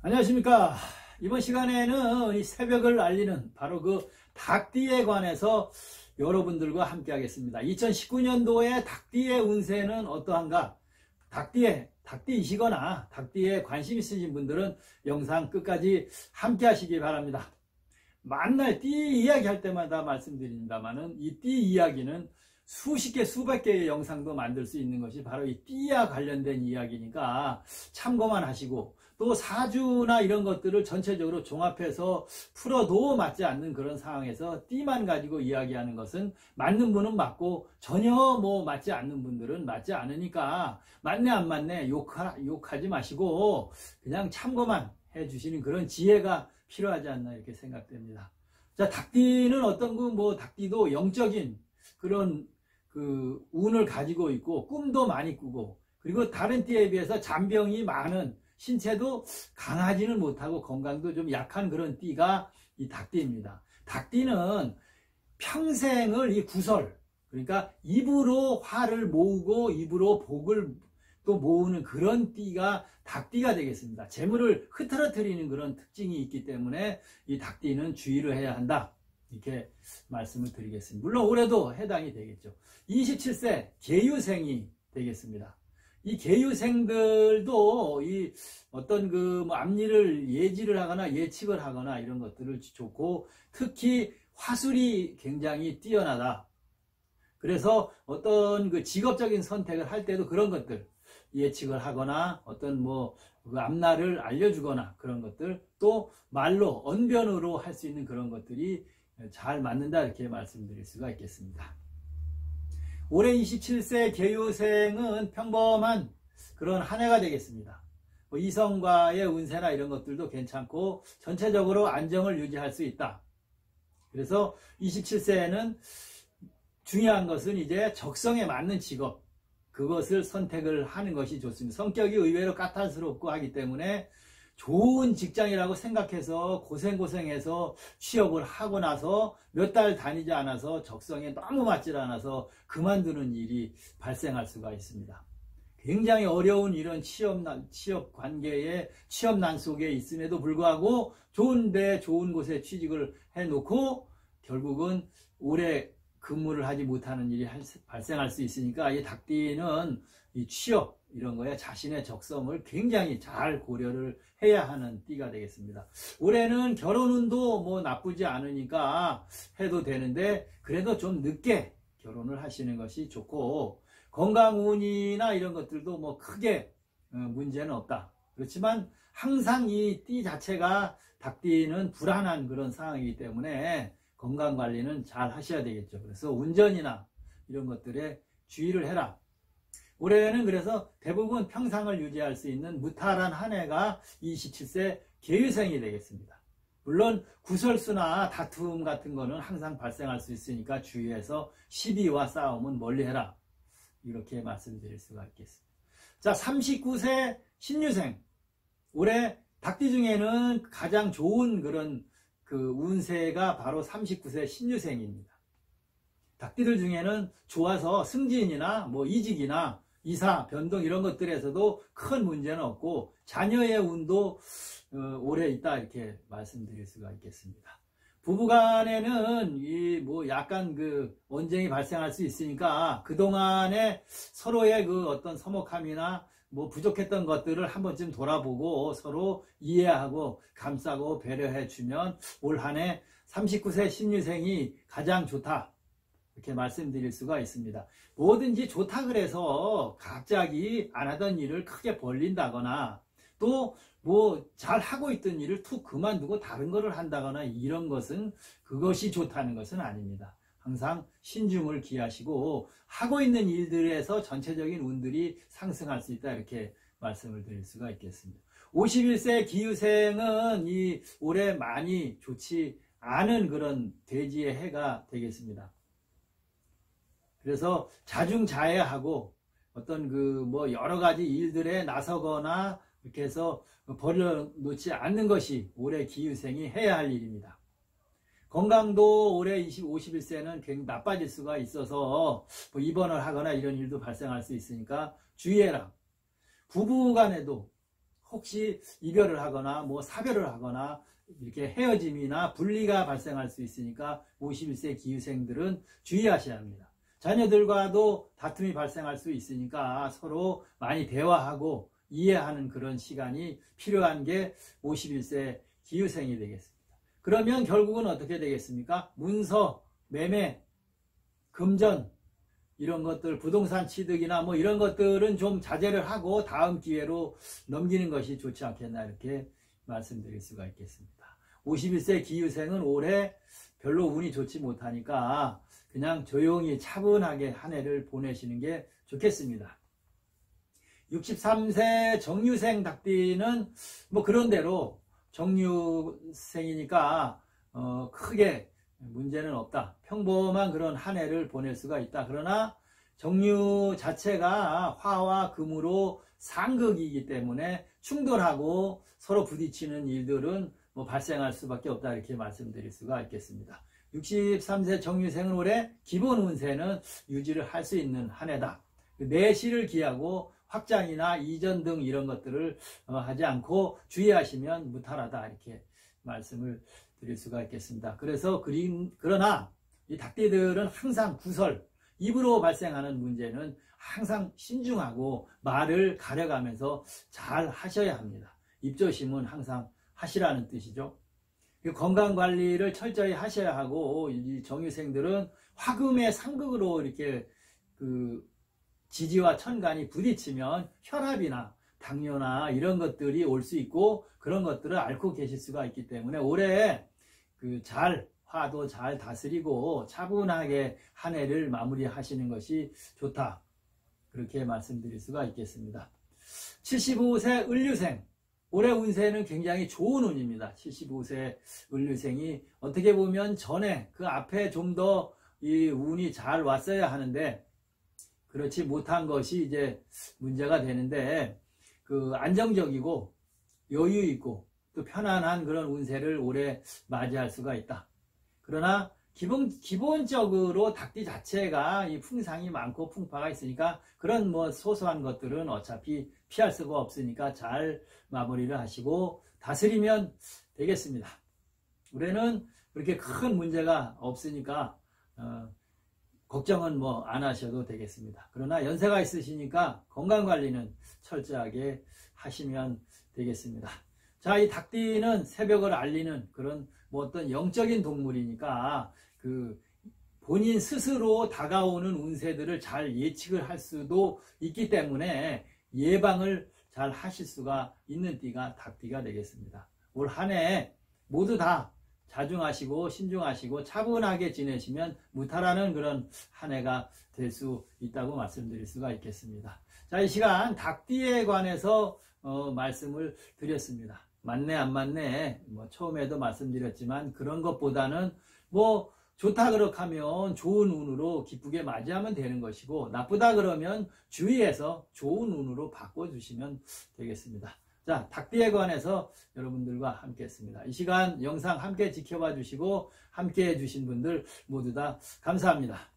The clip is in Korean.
안녕하십니까. 이번 시간에는 이 새벽을 알리는 바로 그 닭띠에 관해서 여러분들과 함께 하겠습니다. 2019년도에 닭띠의 운세는 어떠한가? 닭띠에, 닭띠이시거나 닭띠에 관심 있으신 분들은 영상 끝까지 함께 하시기 바랍니다. 만날 띠 이야기 할 때마다 말씀드립니다만은 이띠 이야기는 수십 개, 수백 개의 영상도 만들 수 있는 것이 바로 이 띠와 관련된 이야기니까 참고만 하시고 또 사주나 이런 것들을 전체적으로 종합해서 풀어도 맞지 않는 그런 상황에서 띠만 가지고 이야기하는 것은 맞는 분은 맞고 전혀 뭐 맞지 않는 분들은 맞지 않으니까 맞네 안 맞네 욕하, 욕하지 마시고 그냥 참고만 해주시는 그런 지혜가 필요하지 않나 이렇게 생각됩니다. 자, 닭띠는 어떤 그 뭐 닭띠도 영적인 그런 그 운을 가지고 있고 꿈도 많이 꾸고 그리고 다른 띠에 비해서 잔병이 많은 신체도 강하지는 못하고 건강도 좀 약한 그런 띠가 이 닭띠입니다. 닭띠는 평생을 이 구설 그러니까 입으로 화를 모으고 입으로 복을 또 모으는 그런 띠가 닭띠가 되겠습니다. 재물을 흐트러뜨리는 그런 특징이 있기 때문에 이 닭띠는 주의를 해야 한다. 이렇게 말씀을 드리겠습니다. 물론 올해도 해당이 되겠죠. 27세 계유생이 되겠습니다. 이 계유생들도 이 어떤 그 뭐 앞일을 예지를 하거나 예측을 하거나 이런 것들을 좋고 특히 화술이 굉장히 뛰어나다. 그래서 어떤 그 직업적인 선택을 할 때도 그런 것들 예측을 하거나 어떤 뭐 그 앞날을 알려주거나 그런 것들 또 말로 언변으로 할 수 있는 그런 것들이 잘 맞는다 이렇게 말씀드릴 수가 있겠습니다. 올해 27세 개요생은 평범한 그런 한 해가 되겠습니다. 뭐 이성과의 운세나 이런 것들도 괜찮고 전체적으로 안정을 유지할 수 있다. 그래서 27세에는 중요한 것은 이제 적성에 맞는 직업 그것을 선택을 하는 것이 좋습니다. 성격이 의외로 까탈스럽고 하기 때문에 좋은 직장이라고 생각해서 고생고생해서 취업을 하고 나서 몇 달 다니지 않아서 적성에 너무 맞질 않아서 그만두는 일이 발생할 수가 있습니다. 굉장히 어려운 이런 취업난, 취업 관계에 취업난 속에 있음에도 불구하고 좋은데 좋은 곳에 취직을 해놓고 결국은 오래 근무를 하지 못하는 일이 발생할 수 있으니까 이 닭띠는 이 취업, 이런 거에 자신의 적성을 굉장히 잘 고려를 해야 하는 띠가 되겠습니다. 올해는 결혼운도 뭐 나쁘지 않으니까 해도 되는데 그래도 좀 늦게 결혼을 하시는 것이 좋고 건강운이나 이런 것들도 뭐 크게 어, 문제는 없다. 그렇지만 항상 이 띠 자체가 닭띠는 불안한 그런 상황이기 때문에 건강 관리는 잘 하셔야 되겠죠. 그래서 운전이나 이런 것들에 주의를 해라. 올해는 그래서 대부분 평상을 유지할 수 있는 무탈한 한 해가 27세 계유생이 되겠습니다. 물론 구설수나 다툼 같은 거는 항상 발생할 수 있으니까 주의해서 시비와 싸움은 멀리해라. 이렇게 말씀드릴 수가 있겠습니다. 자, 39세 신유생. 올해 닭띠 중에는 가장 좋은 그런 그 운세가 바로 39세 신유생입니다. 닭띠들 중에는 좋아서 승진이나 뭐 이직이나 이사, 변동 이런 것들에서도 큰 문제는 없고 자녀의 운도 어, 오래 있다 이렇게 말씀드릴 수가 있겠습니다. 부부간에는 이 뭐 약간 그 언쟁이 발생할 수 있으니까 그 동안에 서로의 그 어떤 서먹함이나 뭐 부족했던 것들을 한 번쯤 돌아보고 서로 이해하고 감싸고 배려해 주면 올 한 해 39세 신유생이 가장 좋다. 이렇게 말씀드릴 수가 있습니다. 뭐든지 좋다 그래서 갑자기 안 하던 일을 크게 벌린다거나 또 뭐 잘 하고 있던 일을 툭 그만두고 다른 거를 한다거나 이런 것은 그것이 좋다는 것은 아닙니다. 항상 신중을 기하시고 하고 있는 일들에서 전체적인 운들이 상승할 수 있다 이렇게 말씀을 드릴 수가 있겠습니다. 51세 기유생은 이 올해 많이 좋지 않은 그런 돼지의 해가 되겠습니다. 그래서 자중자애하고 어떤 그 뭐 여러 가지 일들에 나서거나 이렇게 해서 버려놓지 않는 것이 올해 기후생이 해야 할 일입니다. 건강도 올해 20, 51세는 굉장히 나빠질 수가 있어서 뭐 입원을 하거나 이런 일도 발생할 수 있으니까 주의해라. 부부 간에도 혹시 이별을 하거나 뭐 사별을 하거나 이렇게 헤어짐이나 분리가 발생할 수 있으니까 51세 기후생들은 주의하셔야 합니다. 자녀들과도 다툼이 발생할 수 있으니까 서로 많이 대화하고 이해하는 그런 시간이 필요한 게 51세 기후생이 되겠습니다. 그러면 결국은 어떻게 되겠습니까? 문서, 매매, 금전, 이런 것들, 부동산 취득이나 뭐 이런 것들은 좀 자제를 하고 다음 기회로 넘기는 것이 좋지 않겠나 이렇게 말씀드릴 수가 있겠습니다. 51세 기유생은 올해 별로 운이 좋지 못하니까 그냥 조용히 차분하게 한 해를 보내시는 게 좋겠습니다. 63세 정유생 닭띠는 뭐 그런대로 정유생이니까 어 크게 문제는 없다. 평범한 그런 한 해를 보낼 수가 있다. 그러나 정유 자체가 화와 금으로 상극이기 때문에 충돌하고 서로 부딪히는 일들은 뭐 발생할 수밖에 없다 이렇게 말씀드릴 수가 있겠습니다. 63세 정유생은 올해 기본 운세는 유지를 할 수 있는 한 해다. 내실을 기하고 확장이나 이전 등 이런 것들을 어, 하지 않고 주의하시면 무탈하다 이렇게 말씀을 드릴 수가 있겠습니다. 그래서 그림 그러나 이 닭띠들은 항상 구설 입으로 발생하는 문제는 항상 신중하고 말을 가려가면서 잘 하셔야 합니다. 입조심은 항상 하시라는 뜻이죠. 건강 관리를 철저히 하셔야 하고 이 정유생들은 화금의 상극으로 이렇게 그 지지와 천간이 부딪히면 혈압이나 당뇨나 이런 것들이 올 수 있고 그런 것들을 앓고 계실 수가 있기 때문에 올해 그 잘 화도 잘 다스리고 차분하게 한 해를 마무리하시는 것이 좋다. 그렇게 말씀드릴 수가 있겠습니다. 75세 을류생 올해 운세는 굉장히 좋은 운입니다. 75세 을류생이 어떻게 보면 전에 그 앞에 좀 더 이 운이 잘 왔어야 하는데 그렇지 못한 것이 이제 문제가 되는데 그 안정적이고 여유 있고 또 편안한 그런 운세를 올해 맞이할 수가 있다. 그러나 기본, 기본적으로 닭띠 자체가 이 풍상이 많고 풍파가 있으니까 그런 뭐 소소한 것들은 어차피 피할 수가 없으니까 잘 마무리를 하시고 다스리면 되겠습니다. 올해는 그렇게 큰 문제가 없으니까 어, 걱정은 뭐 안 하셔도 되겠습니다. 그러나 연세가 있으시니까 건강 관리는 철저하게 하시면 되겠습니다. 자, 이 닭띠는 새벽을 알리는 그런 뭐 어떤 영적인 동물이니까 그 본인 스스로 다가오는 운세들을 잘 예측을 할 수도 있기 때문에 예방을 잘 하실 수가 있는 띠가 닭띠가 되겠습니다. 올 한 해 모두 다 자중하시고 신중하시고 차분하게 지내시면 무탈하는 그런 한 해가 될 수 있다고 말씀드릴 수가 있겠습니다. 자, 이 시간 닭띠에 관해서 어, 말씀을 드렸습니다. 맞네 안 맞네 뭐 처음에도 말씀드렸지만 그런 것보다는 뭐 좋다 그렇다면 좋은 운으로 기쁘게 맞이하면 되는 것이고 나쁘다 그러면 주의해서 좋은 운으로 바꿔주시면 되겠습니다. 자, 닭띠에 관해서 여러분들과 함께 했습니다. 이 시간 영상 함께 지켜봐 주시고 함께 해 주신 분들 모두 다 감사합니다.